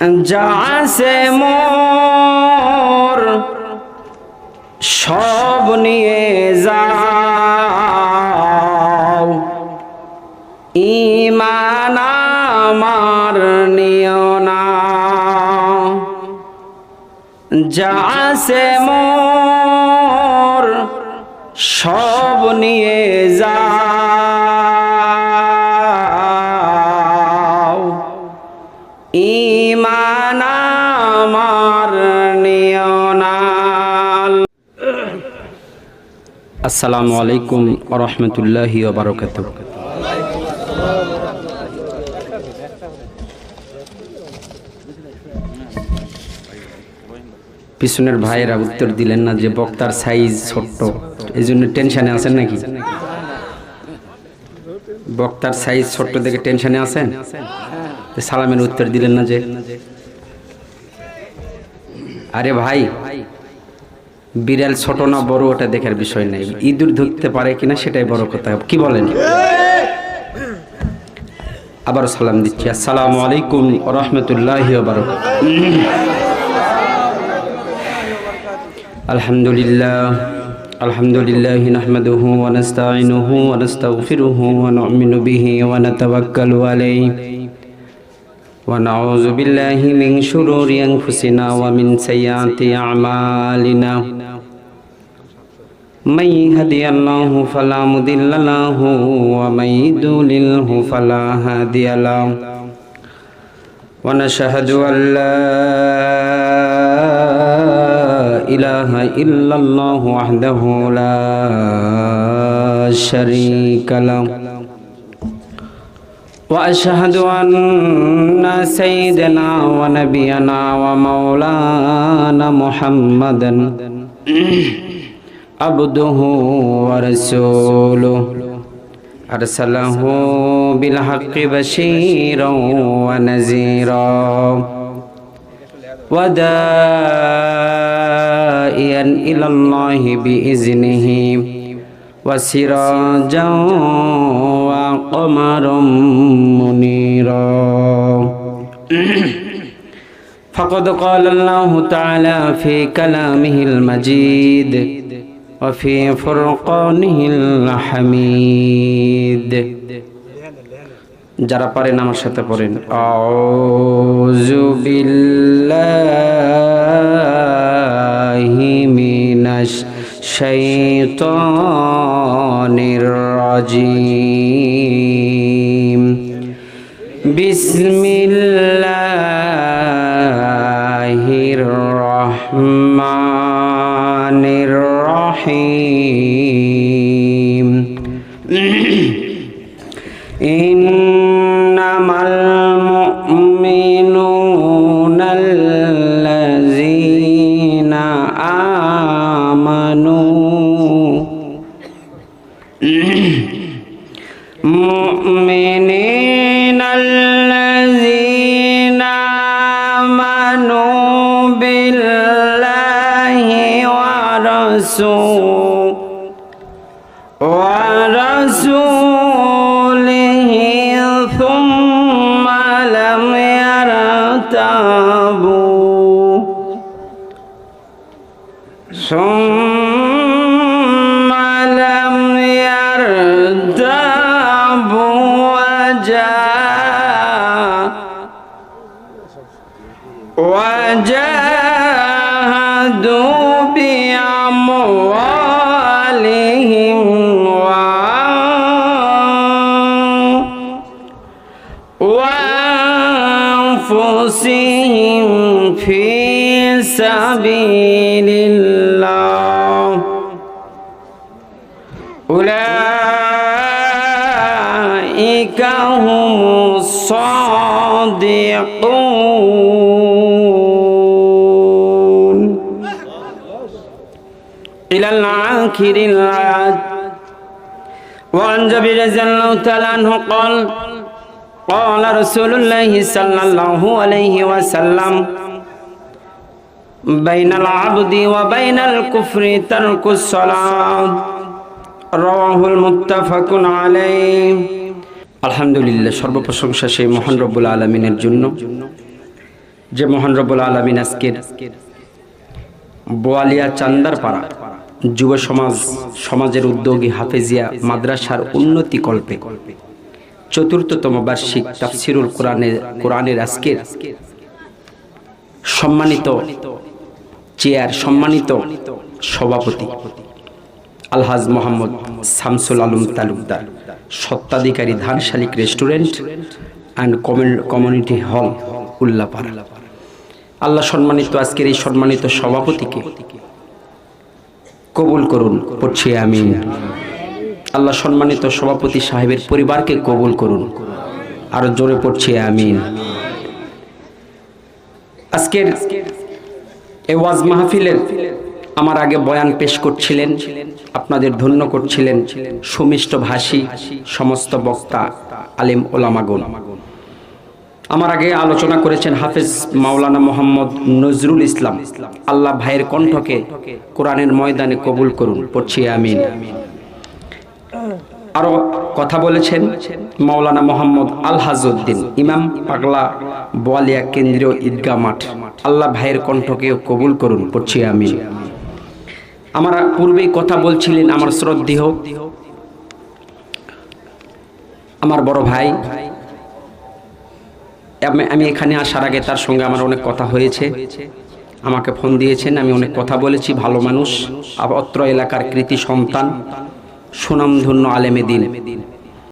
যা আছে মোর সব নিয়ে যাও। ইমান আমার নিও না। যা মোর সব নিয়ে যাও আসসালামু আলাইকুম রহমতুল্লাহি বারকাত পিছনের ভাইয়েরা উত্তর দিলেন না যে বক্তার সাইজ ছোট্ট এই জন্য টেনশনে আছেন নাকি? বক্তার সাইজ ছোট্ট দেখে টেনশনে আছেন? সালামের উত্তর দিলেন না যে? আরে ভাই বিড়াল ছোট না বড় ওটা দেখার বিষয় নেই ইঁদুর ধরতে পারে কিনা সেটাই বড় কথা কি বলেন আবার সালাম দিচ্ছি আসসালামু আলাইকুম রহমতুল্লাহ আলহামদুলিল্লাহ الحمد لله نحمده ونستعينه ونستغفره ونؤمن به ونتوكل عليه ونعوذ بالله من شرور أنفسنا ومن سيئات أعمالنا من يهدي الله فلا مضل له ومن يضلله فلا هادي له ونشهد أن لا إله إلا الله وحده لا شريك له وأشهد أن سيدنا ونبينا ومولانا محمدا عبده ورسوله أرسله بالحق بشيرا ونذيرا ودائيا إلى الله بإذنه وسراجا وقمرا منيرا فقد قال الله تعالى في كلامه المجيد وفي فرقانه الحميد যারা পারেন আমার সাথে পড়েন আউযু বিল্লাহি মিনাশ শাইতানির রাজিম বিসমিল্লাহির ورسوله ثم لم يرتابوا ثم لم وجاء وأنفسهم في سبيل الله. أولئك هم الصادقون. إلى الآخر الآيات وعن جبير رضي الله تعالى عنه قال قال رسول الله صلى الله عليه وسلم بين العبد وبين الكفر ترك الصلاة رواه المتفق عليه আলহামদুলিল্লাহ সর্বপ্রশংসা সেই মহান রব্বুল আলমিনের জন্য যে মহান রব্বুল আলমিন আজকের বোয়ালিয়া চান্দার পাড়া যুব সমাজ সমাজের উদ্যোগী হাফেজিয়া মাদ্রাসার উন্নতি কল্পে চতুর্থতম বার্ষিক তাফসিরুল কোরআনের কোরআনের আজকের সম্মানিত চেয়ার, সম্মানিত সভাপতি আলহাজ মোহাম্মদ শামসুল আলম তালুকদার সত্ত্বাধিকারী ধান শালিক restaurant and community hall Ullapara. আল্লাহ সম্মানিত আজকের এই সম্মানিত সভাপতিকে কবুল করুন, পড়ছি আমিন। আল্লাহ সম্মানিত সভাপতি সাহেবের পরিবারকে কবুল করুন। আরও জোরে পড়ছি, আমিন। আজকের এই ওয়াজ মাহফিলের আমার আগে বয়ান পেশ করছিলেন, আপনাদের ধন্য করছিলেন সুমিষ্ট ভাষী সমস্ত বক্তা আলিম ওলামাগুন আমার আগে আলোচনা করেছেন হাফেজ মাওলানা মোহাম্মদ নজরুল ইসলাম। আল্লাহ ভাইয়ের কণ্ঠকে কোরআনের ময়দানে কবুল করুন, পড়ছি, আমিন। আরও কথা বলেছেন মাওলানা মোহাম্মদ আল হাজউদ্দিন ইমাম পাগলা বোয়ালিয়া কেন্দ্রীয় ঈদগাহ মাঠ। আল্লাহ ভাইয়ের কণ্ঠকে কবুল করুন, পড়ছি আমিন আমার পূর্বেই কথা বলছিলেন আমার শ্রদ্ধেয়, আমার বড় ভাই। আমি আমি এখানে আসার আগে তার সঙ্গে আমার অনেক কথা হয়েছে। আমাকে ফোন দিয়েছেন, আমি অনেক কথা বলেছি, ভালো মানুষ, অত্র এলাকার কৃতি সন্তান। সুনামধন্য আলেমে দিন।